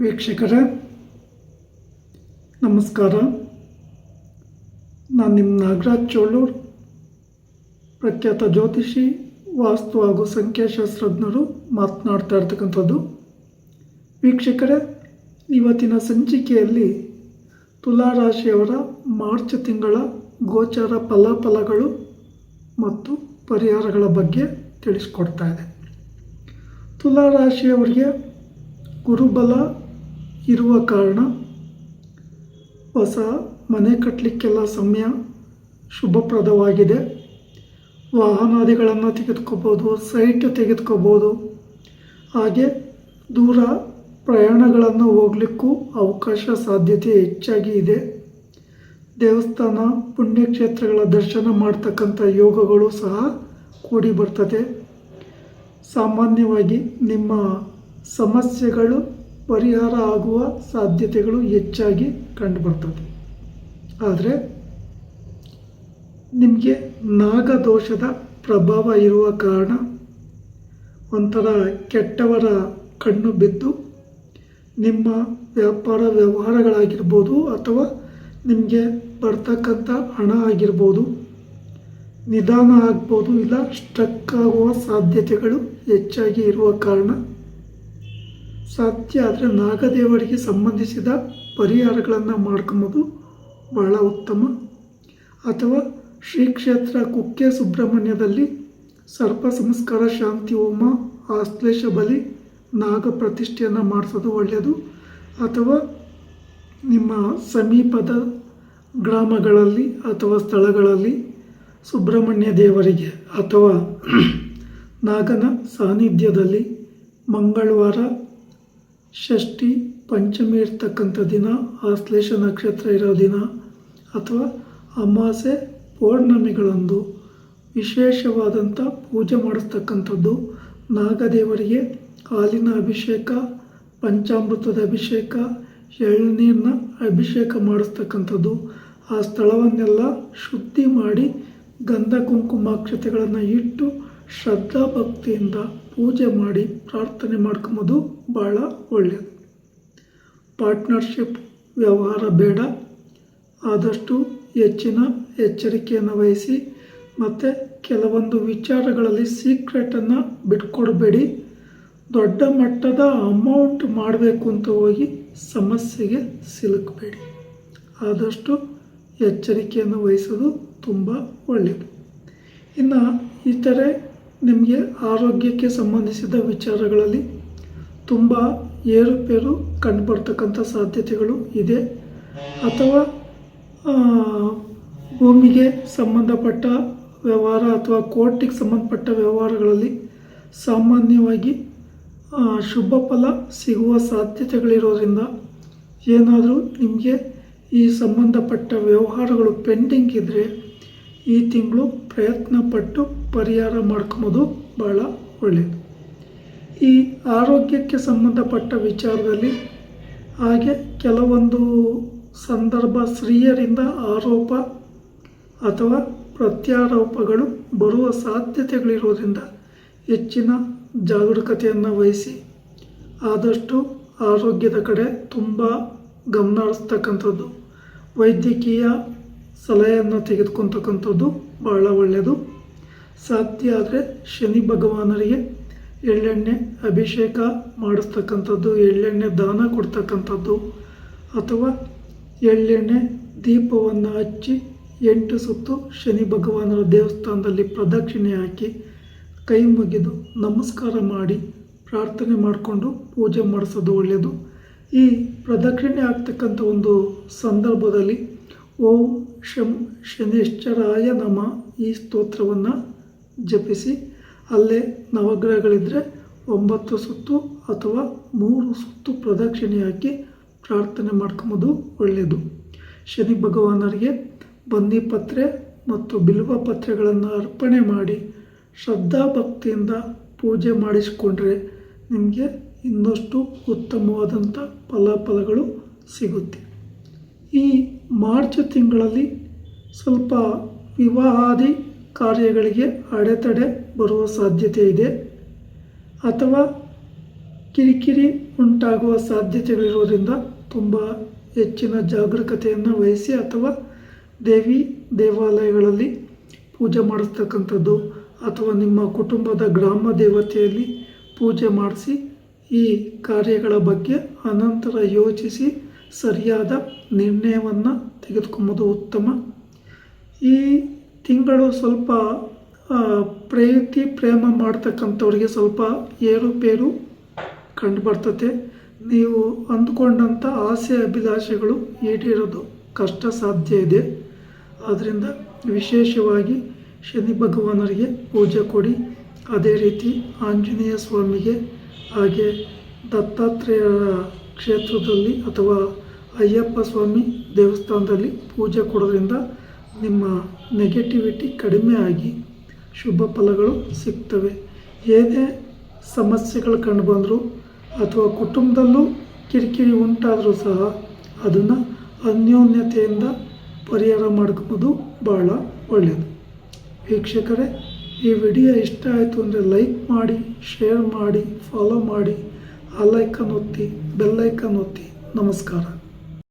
ವೀಕ್ಷಕರೇ, ನಮಸ್ಕಾರ. ನಾನು ನಿಮ್ಮ ನಾಗರಾಜ್ ಚೋಳೂರ್, ಪ್ರಖ್ಯಾತ ಜ್ಯೋತಿಷಿ, ವಾಸ್ತು ಹಾಗೂ ಸಂಖ್ಯಾಶಾಸ್ತ್ರಜ್ಞರು ಮಾತನಾಡ್ತಾ ಇರ್ತಕ್ಕಂಥದ್ದು. ವೀಕ್ಷಕರೇ, ಇವತ್ತಿನ ಸಂಚಿಕೆಯಲ್ಲಿ ತುಲಾರಾಶಿಯವರ ಮಾರ್ಚ್ ತಿಂಗಳ ಗೋಚರ ಫಲಫಲಗಳು ಮತ್ತು ಪರಿಹಾರಗಳ ಬಗ್ಗೆ ತಿಳಿಸ್ಕೊಡ್ತಾ ಇದೆ ತುಲಾರಾಶಿಯವರಿಗೆ ಗುರುಬಲ ಇರುವ ಕಾರಣ ಹೊಸ ಮನೆ ಕಟ್ಟಲಿಕ್ಕೆಲ್ಲ ಸಮಯ ಶುಭಪ್ರದವಾಗಿದೆ. ವಾಹನಾದಿಗಳನ್ನು ತೆಗೆದುಕೋಬೋದು, ಸೈಟ್ ತೆಗೆದುಕೋಬೋದು. ಹಾಗೆ ದೂರ ಪ್ರಯಾಣಗಳನ್ನು ಹೋಗಲಿಕ್ಕೂ ಅವಕಾಶ ಸಾಧ್ಯತೆ ಹೆಚ್ಚಾಗಿ ಇದೆ. ದೇವಸ್ಥಾನ, ಪುಣ್ಯಕ್ಷೇತ್ರಗಳ ದರ್ಶನ ಮಾಡ್ತಕ್ಕಂಥ ಯೋಗಗಳು ಸಹ ಕೂಡಿ ಬರ್ತದೆ. ಸಾಮಾನ್ಯವಾಗಿ ನಿಮ್ಮ ಸಮಸ್ಯೆಗಳು ಪರಿಹಾರ ಆಗುವ ಸಾಧ್ಯತೆಗಳು ಹೆಚ್ಚಾಗಿ ಕಂಡುಬರ್ತದೆ. ಆದರೆ ನಿಮಗೆ ನಾಗದೋಷದ ಪ್ರಭಾವ ಇರುವ ಕಾರಣ ಒಂಥರ ಕೆಟ್ಟವರ ಕಣ್ಣು ಬಿದ್ದು ನಿಮ್ಮ ವ್ಯಾಪಾರ ವ್ಯವಹಾರಗಳಾಗಿರ್ಬೋದು ಅಥವಾ ನಿಮಗೆ ಬರ್ತಕ್ಕಂಥ ಹಣ ಆಗಿರ್ಬೋದು, ನಿಧಾನ ಆಗ್ಬೋದು ಇಲ್ಲ ಸ್ಟ್ರಕ್ ಆಗುವ ಸಾಧ್ಯತೆಗಳು ಹೆಚ್ಚಾಗಿ ಇರುವ ಕಾರಣ ಸಾಧ್ಯ ಆದರೆ ನಾಗದೇವರಿಗೆ ಸಂಬಂಧಿಸಿದ ಪರಿಹಾರಗಳನ್ನು ಮಾಡ್ಕೊಂಬೋದು ಬಹಳ ಉತ್ತಮ. ಅಥವಾ ಶ್ರೀ ಕ್ಷೇತ್ರ ಕುಕ್ಕೆ ಸುಬ್ರಹ್ಮಣ್ಯದಲ್ಲಿ ಸರ್ಪ ಸಂಸ್ಕಾರ ಶಾಂತಿ ಹೋಮ ಆಶ್ಲೇಷ ಬಲಿ ನಾಗ ಪ್ರತಿಷ್ಠೆಯನ್ನು ಮಾಡಿಸೋದು ಒಳ್ಳೆಯದು. ಅಥವಾ ನಿಮ್ಮ ಸಮೀಪದ ಗ್ರಾಮಗಳಲ್ಲಿ ಅಥವಾ ಸ್ಥಳಗಳಲ್ಲಿ ಸುಬ್ರಹ್ಮಣ್ಯ ದೇವರಿಗೆ ಅಥವಾ ನಾಗನ ಸಾನ್ನಿಧ್ಯದಲ್ಲಿ ಮಂಗಳವಾರ ಷಷ್ಠಿ ಪಂಚಮಿ ಇರ್ತಕ್ಕಂಥ ದಿನ ಆಶ್ಲೇಷ ನಕ್ಷತ್ರ ಇರೋ ದಿನ ಅಥವಾ ಅಮಾಸೆ ಪೌರ್ಣಮಿಗಳಂದು ವಿಶೇಷವಾದಂಥ ಪೂಜೆ ಮಾಡಿಸ್ತಕ್ಕಂಥದ್ದು. ನಾಗದೇವರಿಗೆ ಹಾಲಿನ ಅಭಿಷೇಕ, ಪಂಚಾಮೃತದ ಅಭಿಷೇಕ, ಎಳ್ನೀರಿನ ಅಭಿಷೇಕ ಮಾಡಿಸ್ತಕ್ಕಂಥದ್ದು. ಆ ಸ್ಥಳವನ್ನೆಲ್ಲ ಶುದ್ಧಿ ಮಾಡಿ ಗಂಧ ಕುಂಕುಮಾಕ್ಷತೆಗಳನ್ನು ಇಟ್ಟು ಶ್ರದ್ಧಾ ಭಕ್ತಿಯಿಂದ ಪೂಜೆ ಮಾಡಿ ಪ್ರಾರ್ಥನೆ ಮಾಡ್ಕೊಂಬೋದು ಭಾಳ ಒಳ್ಳೆಯದು ಪಾರ್ಟ್ನರ್ಶಿಪ್ ವ್ಯವಹಾರ ಬೇಡ. ಆದಷ್ಟು ಹೆಚ್ಚಿನ ಎಚ್ಚರಿಕೆಯನ್ನು ವಹಿಸಿ, ಮತ್ತು ಕೆಲವೊಂದು ವಿಚಾರಗಳಲ್ಲಿ ಸೀಕ್ರೆಟನ್ನು ಬಿಟ್ಕೊಡಬೇಡಿ. ದೊಡ್ಡ ಮಟ್ಟದ ಅಮೌಂಟ್ ಮಾಡಬೇಕು ಅಂತ ಹೋಗಿ ಸಮಸ್ಯೆಗೆ ಸಿಲುಕಬೇಡಿ. ಆದಷ್ಟು ಎಚ್ಚರಿಕೆಯನ್ನು ವಹಿಸೋದು ತುಂಬ ಒಳ್ಳೆಯದು ಇನ್ನು ಇತರೆ ನಿಮಗೆ ಆರೋಗ್ಯಕ್ಕೆ ಸಂಬಂಧಿಸಿದ ವಿಚಾರಗಳಲ್ಲಿ ತುಂಬ ಏರುಪೇರು ಕಂಡುಬರ್ತಕ್ಕಂಥ ಸಾಧ್ಯತೆಗಳು ಇದೆ. ಅಥವಾ ಭೂಮಿಗೆ ಸಂಬಂಧಪಟ್ಟ ವ್ಯವಹಾರ ಅಥವಾ ಕೋರ್ಟಿಗೆ ಸಂಬಂಧಪಟ್ಟ ವ್ಯವಹಾರಗಳಲ್ಲಿ ಸಾಮಾನ್ಯವಾಗಿ ಶುಭ ಫಲ ಸಿಗುವ ಸಾಧ್ಯತೆಗಳಿರೋದ್ರಿಂದ ಏನಾದರೂ ನಿಮಗೆ ಈ ಸಂಬಂಧಪಟ್ಟ ವ್ಯವಹಾರಗಳು ಪೆಂಡಿಂಗ್ ಇದ್ದರೆ ಈ ತಿಂಗಳು ಪ್ರಯತ್ನ ಪಟ್ಟು ಪರಿಹಾರ ಮಾಡ್ಕೊಬೋದು ಭಾಳ ಒಳ್ಳೆಯದು ಈ ಆರೋಗ್ಯಕ್ಕೆ ಸಂಬಂಧಪಟ್ಟ ವಿಚಾರದಲ್ಲಿ ಹಾಗೆ ಕೆಲವೊಂದು ಸಂದರ್ಭ ಸ್ತ್ರೀಯರಿಂದ ಆರೋಪ ಅಥವಾ ಪ್ರತ್ಯಾರೋಪಗಳು ಬರುವ ಸಾಧ್ಯತೆಗಳಿರೋದ್ರಿಂದ ಹೆಚ್ಚಿನ ಜಾಗರೂಕತೆಯನ್ನು ವಹಿಸಿ ಆದಷ್ಟು ಆರೋಗ್ಯದ ಕಡೆ ತುಂಬ ಗಮನ ಹರಿಸ್ತಕ್ಕಂಥದ್ದು. ವೈದ್ಯಕೀಯ ಸಲಹೆಯನ್ನು ತೆಗೆದುಕೊತಕ್ಕಂಥದ್ದು ಬಹಳ ಒಳ್ಳೆಯದು. ಸಾಧ್ಯ ಆದರೆ ಶನಿ ಭಗವಾನರಿಗೆ ಎಳ್ಳೆಣ್ಣೆ ಅಭಿಷೇಕ ಮಾಡಿಸ್ತಕ್ಕಂಥದ್ದು, ಎಳ್ಳೆಣ್ಣೆ ದಾನ ಕೊಡ್ತಕ್ಕಂಥದ್ದು, ಅಥವಾ ಎಳ್ಳೆಣ್ಣೆ ದೀಪವನ್ನು ಹಚ್ಚಿ ಎಂಟು ಸುತ್ತು ಶನಿ ಭಗವಾನರ ದೇವಸ್ಥಾನದಲ್ಲಿ ಪ್ರದಕ್ಷಿಣೆ ಹಾಕಿ ಕೈ ಮುಗಿದು ನಮಸ್ಕಾರ ಮಾಡಿ ಪ್ರಾರ್ಥನೆ ಮಾಡಿಕೊಂಡು ಪೂಜೆ ಮಾಡಿಸೋದು ಒಳ್ಳೆಯದು. ಈ ಪ್ರದಕ್ಷಿಣೆ ಆಗ್ತಕ್ಕಂಥ ಒಂದು ಸಂದರ್ಭದಲ್ಲಿ ಓಂ ಶಂ ಶನಿಶ್ಚರಾಯ ನಮ ಈ ಸ್ತೋತ್ರವನ್ನು ಜಪಿಸಿ. ಅಲ್ಲೇ ನವಗ್ರಹಗಳಿದ್ದರೆ ಒಂಬತ್ತು ಸುತ್ತು ಅಥವಾ ಮೂರು ಸುತ್ತು ಪ್ರದಕ್ಷಿಣೆ ಹಾಕಿ ಪ್ರಾರ್ಥನೆ ಮಾಡ್ಕೊಂಬೋದು ಒಳ್ಳೆಯದು ಶನಿ ಭಗವಾನರಿಗೆ ಬನ್ನಿ ಪತ್ರೆ ಮತ್ತು ಬಿಲ್ವ ಪತ್ರೆಗಳನ್ನು ಅರ್ಪಣೆ ಮಾಡಿ ಶ್ರದ್ಧಾ ಭಕ್ತಿಯಿಂದ ಪೂಜೆ ಮಾಡಿಸಿಕೊಂಡ್ರೆ ನಿಮಗೆ ಇನ್ನಷ್ಟು ಉತ್ತಮವಾದಂಥ ಫಲಫಲಗಳು ಸಿಗುತ್ತೆ. ಈ ಮಾರ್ಚ್ ತಿಂಗಳಲ್ಲಿ ಸ್ವಲ್ಪ ವಿವಾಹಾದಿ ಕಾರ್ಯಗಳಿಗೆ ಅಡೆತಡೆ ಬರುವ ಸಾಧ್ಯತೆ ಇದೆ. ಅಥವಾ ಕಿರಿಕಿರಿ ಉಂಟಾಗುವ ಸಾಧ್ಯತೆಗಳಿರೋದ್ರಿಂದ ತುಂಬ ಹೆಚ್ಚಿನ ಜಾಗರೂಕತೆಯನ್ನು ವಹಿಸಿ ಅಥವಾ ದೇವಿ ದೇವಾಲಯಗಳಲ್ಲಿ ಪೂಜೆ ಮಾಡಿಸ್ತಕ್ಕಂಥದ್ದು ಅಥವಾ ನಿಮ್ಮ ಕುಟುಂಬದ ಗ್ರಾಮ ದೇವತೆಯಲ್ಲಿ ಪೂಜೆ ಮಾಡಿಸಿ ಈ ಕಾರ್ಯಗಳ ಬಗ್ಗೆ ಅನಂತರ ಯೋಚಿಸಿ ಸರಿಯಾದ ನಿರ್ಣಯವನ್ನು ತೆಗೆದುಕೊಂಬೋದು ಉತ್ತಮ. ಈ ತಿಂಗಳು ಸ್ವಲ್ಪ ಪ್ರೀತಿ, ಪ್ರೇಮ ಮಾಡ್ತಕ್ಕಂಥವ್ರಿಗೆ ಸ್ವಲ್ಪ ಏರುಪೇರು ಕಂಡು ಬರ್ತತೆ ನೀವು ಅಂದುಕೊಂಡಂಥ ಆಸೆ, ಅಭಿಲಾಷೆಗಳು ಈಡೇರೋದು ಕಷ್ಟ ಸಾಧ್ಯ ಇದೆ. ಆದ್ದರಿಂದ ವಿಶೇಷವಾಗಿ ಶನಿ ಭಗವಾನರಿಗೆ ಪೂಜೆ ಕೊಡಿ. ಅದೇ ರೀತಿ ಆಂಜನೇಯ ಸ್ವಾಮಿಗೆ, ಹಾಗೆ ದತ್ತಾತ್ರೇಯರ ಕ್ಷೇತ್ರದಲ್ಲಿ ಅಥವಾ ಅಯ್ಯಪ್ಪ ಸ್ವಾಮಿ ದೇವಸ್ಥಾನದಲ್ಲಿ ಪೂಜೆ ಕೊಡೋದ್ರಿಂದ ನಿಮ್ಮ ನೆಗೆಟಿವಿಟಿ ಕಡಿಮೆ ಆಗಿ ಶುಭ ಫಲಗಳು ಸಿಗ್ತವೆ. ಏನೇ ಸಮಸ್ಯೆಗಳು ಕಂಡುಬಂದರೂ ಅಥವಾ ಕುಟುಂಬದಲ್ಲೂ ಕಿರಿಕಿರಿ ಉಂಟಾದರೂ ಸಹ ಅದನ್ನು ಅನ್ಯೋನ್ಯತೆಯಿಂದ ಪರಿಹಾರ ಮಾಡ್ಕೋಬೋದು ಭಾಳ ಒಳ್ಳೆಯದು. ವೀಕ್ಷಕರೇ, ಈ ವಿಡಿಯೋ ಇಷ್ಟ ಆಯಿತು ಅಂದರೆ ಲೈಕ್ ಮಾಡಿ, ಶೇರ್ ಮಾಡಿ ಫಾಲೋ ಮಾಡಿ, ಆ ಲೈಕನ್ ಒತ್ತಿ ಬೆಲ್ಲೈಕನ್ ಒತ್ತಿ. ನಮಸ್ಕಾರ.